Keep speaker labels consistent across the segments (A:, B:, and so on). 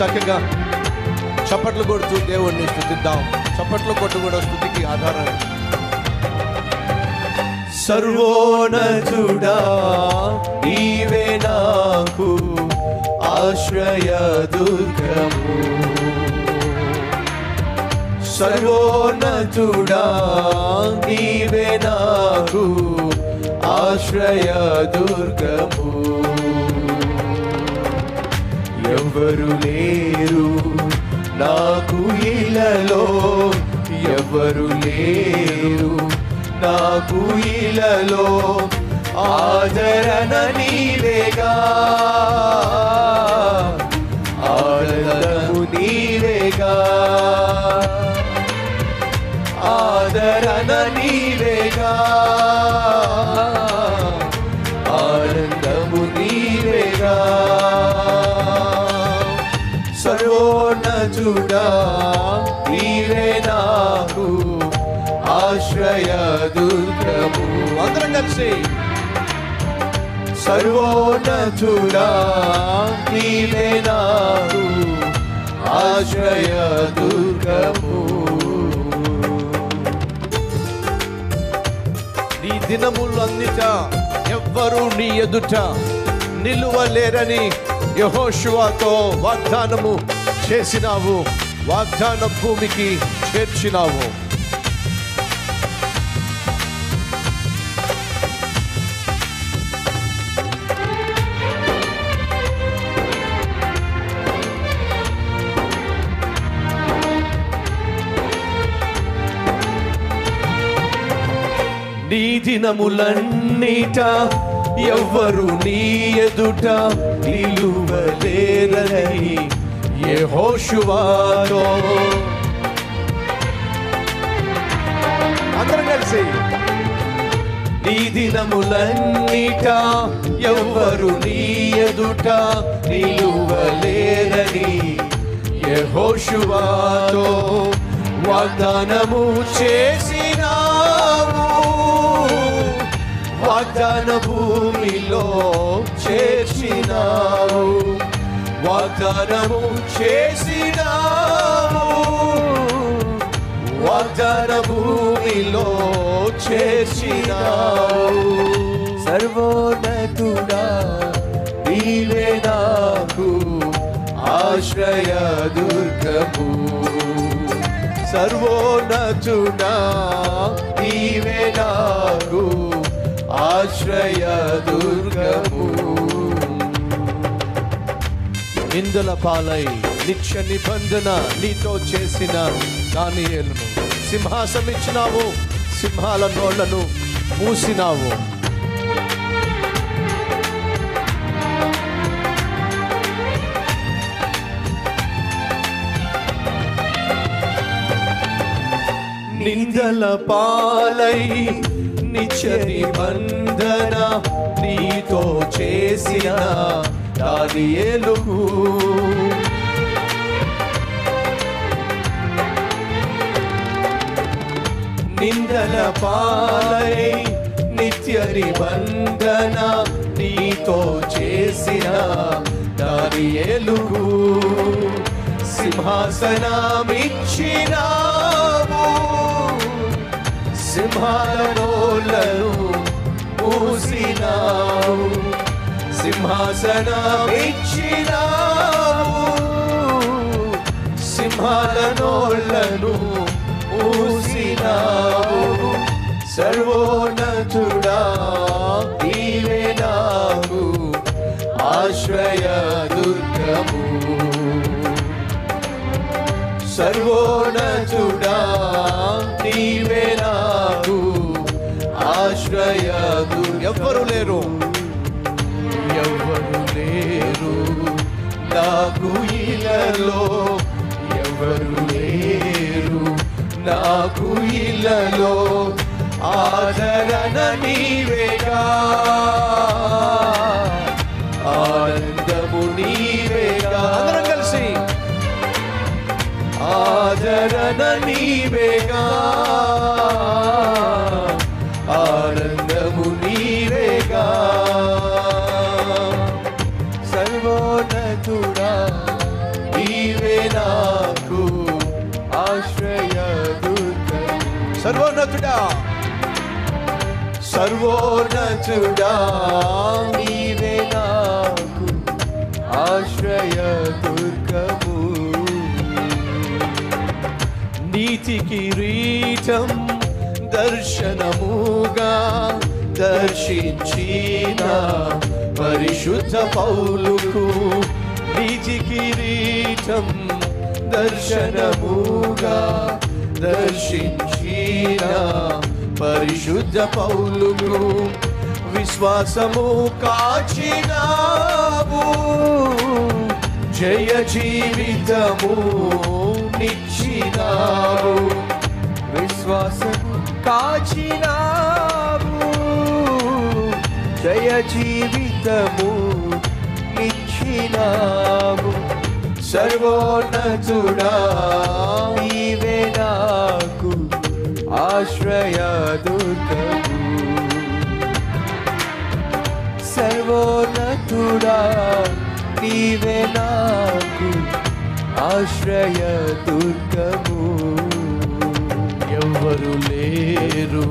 A: చక్కగా చప్పట్లు కొడుతూ దేవుణ్ణి స్థుతిద్దాం. చప్పట్లు కొట్టు కూడా స్థుతికి ఆధారం. సర్వోన్నతుడా నీవే నాకు ఆశ్రయ దుర్గము. సర్వోన్నతుడా నీవే నాకు ఆశ్రయ దుర్గము. ఎవరు లేరు? నాకు ఇలలో ఎవరు లేరు? నాకు ఇలలో ఆదరణ నీవేగా? ఆదరణము నీవేగా? ఆదరణ నీవేగా? నీవే నాకు ఆశ్రయ దుర్గము. అందరం కలిసి. సర్వోన్నతుడా నీవే నాకు ఆశ్రయ దుర్గము. నీ దినములన్నిట ఎవ్వరూ నీ ఎదుట నిలువలేరని యహోశువాతో వాగ్దానము చేసినావు. వాగ్దాన భూమికి చేర్చినావు. నీ దినములన్నీట ఎవ్వరు నీ ఎదుట నిలువలేరని యెహోషువాతో అందరం కలిసి నీ దినములన్నీట ఎవ్వరు నీ ఎదుట నిలువలేరని యెహోషువాతో వాగ్దానము చేసినావు. వాగ్దాన భూమిలో చేర్చినావు. వాగ్దానము చేసినాము వాగ్దాన భూమిలో చేర్చినావు సర్వోన్నతుడా నీవే నాకు ఆశ్రయ దుర్గము. సర్వోన్నతుడా నీవే నాకు ఆశ్రయ దుర్గము. నిందల పాలై నిత్య నిబంధన నీతో చేసిన దానియేలును. సింహాసం ఇచ్చినావు సింహాల నోళ్ళను మూసినావు. నిందల పాలై నిత్య నిబంధన నీతో చేసిన దానియేలుకు నిందల పాలై నిత్య నిబంధన నీతో చేసిన దానియేలుకు సింహాసనమిచ్చినావు. సింహాలనోలను పూసినావు. సింహాసనమిచ్చినావు. సింహాలనోళ్ళను ఊసినావు. సర్వోన్నతుడా నీవే నాకు ఆశ్రయ దుర్గము. సర్వోన్నతుడా నీవే నాకు ఆశ్రయ దుర్గ ఎవ్వరు లేరు. నాకు ఇలలో ఎవరు లేరు. నాకు ఇలలో ఆదరణ నీవేగా. సర్వోన్నతుడా
B: నీవే నాకు ఆశ్రయ దుర్గము నీతి కిరీటం దర్శనముగా దర్శించిన పరిశుద్ధ పౌలుకు నీతి కిరీటం దర్శనముగా దర్శించిన పరిశుద్ధ పౌలును విశ్వాసము కాచినావు జయ జీవితము నిచ్చినావు విశ్వాసము కాచినావు జయ జీవితము నిచ్చినావు సర్వోన్నతుడా ఆశ్రయ దుర్గము సర్వోన్నతుడా నీవే నాకు ఆశ్రయ దుర్గము. ఎవ్వరు లేరు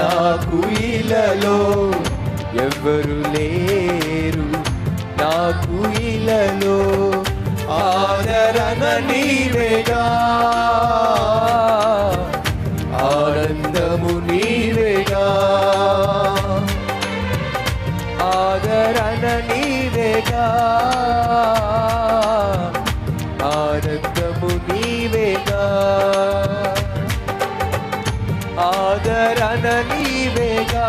B: నాకు ఇలలో ఎవ్వరు లేరు నాకు ఇలలో. ఆదరణ నీవేగా. ఆనందము నీవేగా. ఆదరణ నీవేగా. ఆనందము నీవేగా. ఆదరణ నీవేగా.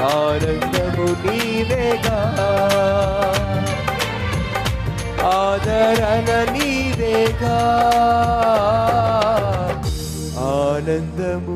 B: ఆనందము నీవేగా. ఆదరణ నీవేగా. ఆనందము నీవేగా